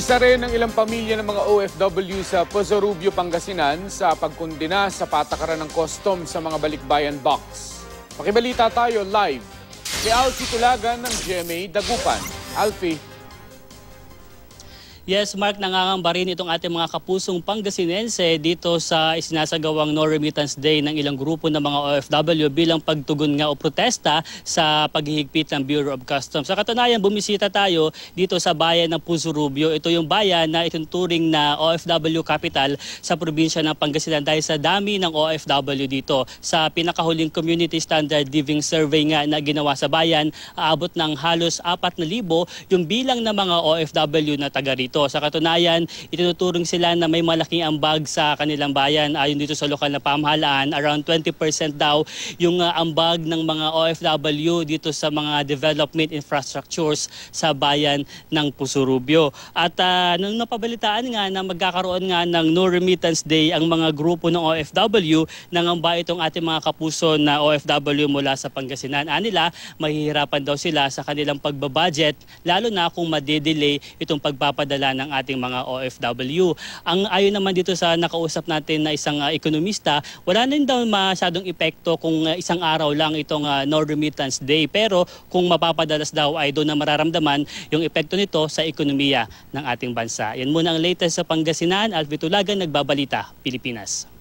Isa rin ang ilang pamilya ng mga OFW sa Pozorubio, Pangasinan sa pagkundina sa patakaran ng custom sa mga balikbayan box. Pakibalita tayo live kay Alfie Tulagan ng GMA Dagupan. Alfie, Yes, Mark, nangangamba rin itong ating mga kapusong Pangasinense dito sa isinasagawang No Remittance Day ng ilang grupo ng mga OFW bilang pagtugon nga o protesta sa paghihigpit ng Bureau of Customs. Sa katunayan, bumisita tayo dito sa bayan ng Puzurubio. Ito yung bayan na ituturing na OFW capital sa probinsya ng Pangasinan dahil sa dami ng OFW dito. Sa pinakahuling Community Standard Living Survey nga na ginawa sa bayan, aabot ng halos 4,000 yung bilang ng mga OFW na taga rito. Sa katunayan, itinuturing sila na may malaking ambag sa kanilang bayan. Ayon dito sa lokal na pamahalaan, around 20% daw yung uh, ambag ng mga OFW dito sa mga development infrastructures sa bayan ng Pusurubio. At uh, nung napabalitaan nga na magkakaroon nga ng No Remittance Day ang mga grupo ng OFW, nangamba itong ating mga kapuso na OFW mula sa Pangasinan. Anila, mahihirapan daw sila sa kanilang pagbabudget, lalo na kung madedelay itong pagpapadala ng ating mga OFW. Ang ayon naman dito sa nakausap natin na isang uh, ekonomista, wala na rin daw masyadong epekto kung uh, isang araw lang itong uh, No Remittance Day. Pero kung mapapadalas daw ay doon na mararamdaman yung epekto nito sa ekonomiya ng ating bansa. Yan muna ang latest sa Pangasinan. Alvin Tulagan, Nagbabalita, Pilipinas.